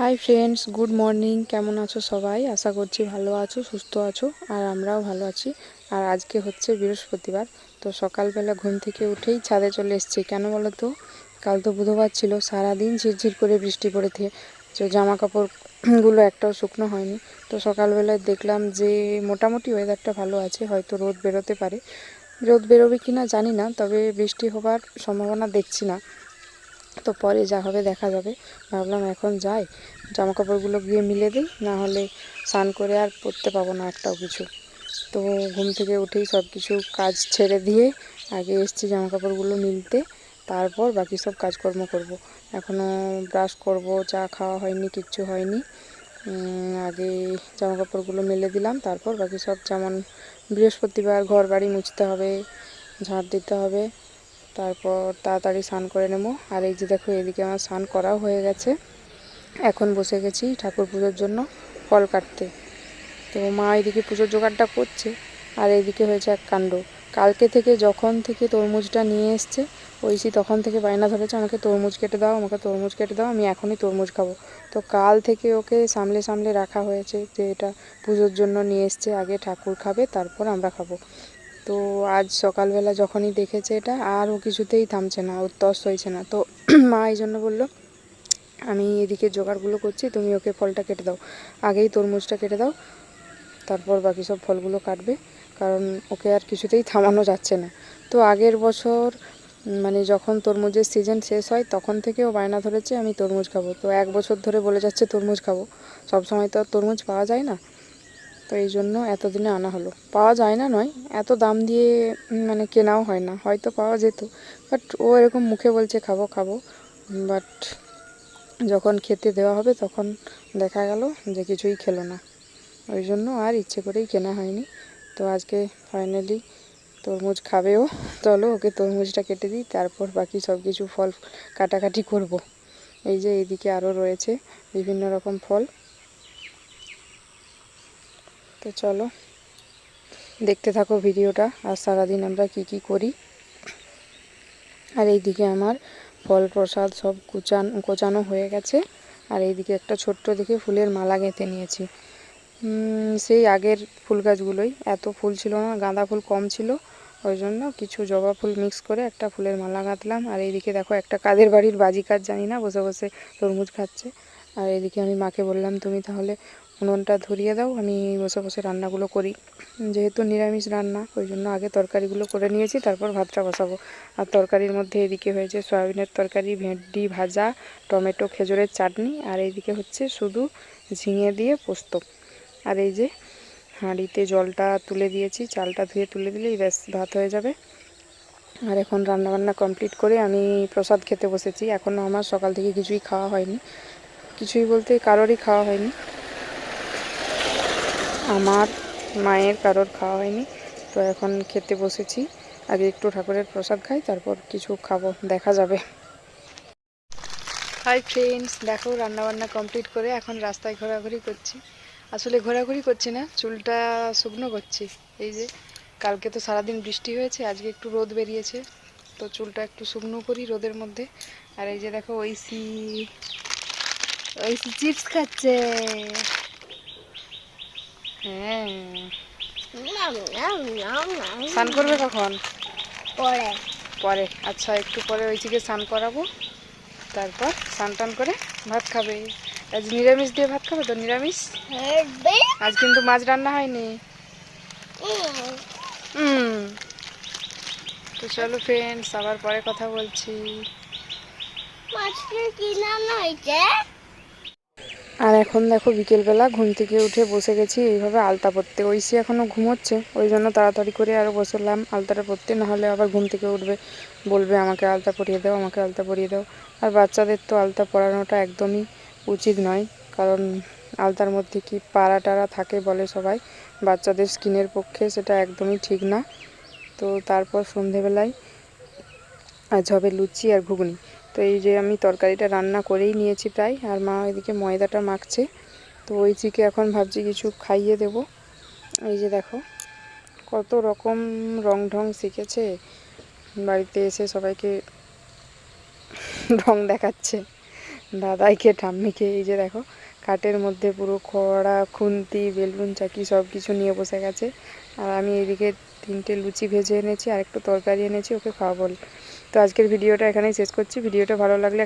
Hi friends good morning কেমন আছো সবাই? আশা করছি ভালো আছো, সুস্থ আছো, আর আমরাও ভালো আছি। আর আজকে হচ্ছে বৃহস্পতিবার, তো সকালবেলা ঘুম থেকে উঠেই ছাদে চলে এসেছি। কেন বলো তো কাল তো বুধবার ছিল, সারাদিন ঝিরঝির করে বৃষ্টি পড়েছে, তো জামা কাপড়গুলো একটাও শুকনো হয়নি। তো সকালবেলায় দেখলাম যে মোটামুটি ওয়েদারটা ভালো আছে, হয়তো রোদ বেরোতে পারে। রোদ বেরোবে কি না জানি না, তবে বৃষ্টি হবার সম্ভাবনা দেখছি না। তো পরে যা হবে দেখা যাবে। ভাবলাম এখন যাই জামা কাপড়গুলো গিয়ে মিলে দিই, না হলে স্নান করে আর পরতে পাবো না একটাও কিছু। তো ঘুম থেকে উঠেই সব কিছু কাজ ছেড়ে দিয়ে আগে এসছি জামা কাপড়গুলো মিলতে, তারপর বাকি সব কাজকর্ম করব। এখনও ব্রাশ করব, চা খাওয়া হয়নি, কিচ্ছু হয়নি। আগে জামা কাপড়গুলো মেলে দিলাম, তারপর বাকি সব যেমন বৃহস্পতিবার ঘর বাড়ি মুছতে হবে, ঝাঁট দিতে হবে তারপর তাড়াতাড়ি স্নান করে নেব। আর এই যে দেখো, এদিকে আমার স্নান করাও হয়ে গেছে। এখন বসে গেছি ঠাকুর পুজোর জন্য ফল কাটতে। তো মা এদিকে পুজোর জোগাড়টা করছে, আর এদিকে হয়েছে এক কাণ্ড। কালকে থেকে যখন থেকে তরমুজটা নিয়ে এসছে, ঐশী তখন থেকে বায়না ধরেছে, আমাকে তরমুজ কেটে দাও, আমাকে তরমুজ কেটে দাও, আমি এখনই তরমুজ খাব। তো কাল থেকে ওকে সামলে সামলে রাখা হয়েছে যে এটা পুজোর জন্য নিয়ে এসছে, আগে ঠাকুর খাবে, তারপর আমরা খাব। তো আজ সকালবেলা যখনই দেখেছে এটা, আর ও কিছুতেই থামছে না ওর তস হয়েছে না। তো মা এই জন্য বলল, আমি এদিকে জোগাড়গুলো করছি, তুমি ওকে ফলটা কেটে দাও। আগেই তরমুজটা কেটে দাও, তারপর বাকি সব ফলগুলো কাটবে, কারণ ওকে আর কিছুতেই থামানো যাচ্ছে না। তো আগের বছর মানে যখন তরমুজের সিজন শেষ হয়, তখন থেকে ও বায়না ধরেছে, আমি তরমুজ খাব। তো এক বছর ধরে বলে যাচ্ছে, তরমুজ খাব। সব সময় তো আর তরমুজ পাওয়া যায় না। তো এই জন্য এতদিনে আনা হলো। পাওয়া যায় না নয়, এত দাম দিয়ে মানে কেনাও হয় না, হয়তো পাওয়া যেত বাট ও এরকম মুখে বলছে, খাব খাব। বাট যখন খেতে দেওয়া হবে তখন দেখা গেল যে কিছুই খেলো না। ওই জন্য আর ইচ্ছে করেই কেনা হয়নি। তো আজকে ফাইনালি তরমুজ খাবেও। চলো ওকে তরমুজটা কেটে দিই, তারপর বাকি সব কিছু ফল কাটাকাটি করব। এই যে এইদিকে আরও রয়েছে বিভিন্ন রকম ফল। তো চলো, দেখতে থাকো ভিডিওটা, আর সারাদিন আমরা কি কি করি। আর এইদিকে আমার ফল প্রসাদ সব কুচান, কোচানো হয়ে গেছে। আর এইদিকে একটা ছোট্ট দেখে ফুলের মালা গেঁথে নিয়েছি। সেই আগের ফুল গাছগুলোই, এত ফুল ছিল না, গাঁদা ফুল কম ছিল। ওই জন্য কিছু জবা ফুল মিক্স করে একটা ফুলের মালা গাঁথলাম। আর এইদিকে দেখো একটা কাদের বাড়ির বাজি কাজ, জানি না, বসে বসে তরমুজ খাচ্ছে। আর এদিকে আমি মাকে বললাম, তুমি তাহলে উনুনটা ধরিয়ে দাও, আমি বসে বসে রান্নাগুলো করি। যেহেতু নিরামিষ রান্না, ওই জন্য আগে তরকারিগুলো করে নিয়েছি, তারপর ভাতটা বসাবো। আর তরকারির মধ্যে এদিকে হয়েছে সয়াবিনের তরকারি, ভেন্ডি ভাজা, টমেটো, খেজুরের চাটনি, আর এইদিকে হচ্ছে শুধু ঝিঙে দিয়ে পোস্ত। আর এই যে হাঁড়িতে জলটা তুলে দিয়েছি, চালটা ধুয়ে তুলে দিলেই ব্যাস, ভাত হয়ে যাবে। আর এখন রান্নাবান্না কমপ্লিট করে আমি প্রসাদ খেতে বসেছি। এখনও আমার সকাল থেকে কিছুই খাওয়া হয়নি। কিছুই বলতে কারোরই খাওয়া হয়নি। আমার মায়ের কারোর খাওয়া হয়নি। তো এখন খেতে বসেছি। আগে একটু ঠাকুরের প্রসাদ খাই, তারপর কিছু খাব, দেখা যাবে। হাই ফ্রেন্ডস দেখো রান্নাবান্না কমপ্লিট করে এখন রাস্তায় ঘোরাঘুরি করছি। আসলে ঘোরাঘুরি করছি না, চুলটা শুকনো করছি। এই যে, কালকে তো সারাদিন বৃষ্টি হয়েছে, আজকে একটু রোদ বেরিয়েছে। তো চুলটা একটু শুকনো করি রোদের মধ্যে। আর এই যে দেখো ঐসি ঐসি চিপস খাচ্ছে। হ্যাঁ। স্নান করবে কখন? পরে। পরে। আচ্ছা একটু পরে ঐচিকে স্নান করাবো। তারপর স্নান টান করে ভাত খাবে। আজ নিরামিষ দিয়ে ভাত খাবে তো? নিরামিষ? আজ কিন্তু মাছ রান্না হয়নি। হুম। তো চলো ফ্রেন্ডস আবার পরে কথা বলছি। মাছটা কি নাম হয়েছে? এখন দেখো বিকেলবেলা ঘুম থেকে উঠে বসে গেছি, এইভাবে আলতা পরতে। ঐশী এখনও ঘুমোচ্ছে, ওই জন্য তাড়াতাড়ি করে আরও বসলাম আলতাটা পরতে, নাহলে আবার ঘুম থেকে উঠবে। বলবে, আমাকে আলতা পরিয়ে দাও, আমাকে আলতা পরিয়ে দাও। আর বাচ্চাদের তো আলতা পরানোটা একদমই উচিত নয়, কারণ আলতার মধ্যে কি পাড়া টাড়া থাকে বলে সবাই। বাচ্চাদের স্কিনের পক্ষে সেটা একদমই ঠিক না। তো তারপর সন্ধেবেলায় আজ হবে লুচি আর ঘুগনি। তো এই যে আমি তরকারিটা রান্না করেই নিয়েছি প্রায়, আর মা এদিকে ময়দাটা মাখছে। তো ওই চিকে এখন ভাবছি কিছু খাইয়ে দেব। এই যে দেখো, কত রকম রং ঢং শিখেছে। বাড়িতে এসে সবাইকে রং দেখাচ্ছে। দাদাইকে, ঠাম্মিকে, এই যে দেখো। কাঠের মধ্যে পুরো খড়া, খুন্তি, বেলুন, চাকি সব কিছু নিয়ে বসে গেছে। আর আমি এদিকে তিনটে লুচি ভেজে এনেছি আর একটু তরকারি এনেছি, ওকে খাওয়াবো। তো আজকের ভিডিওটা এখানেই শেষ করছি। ভিডিওটা ভালো লাগলে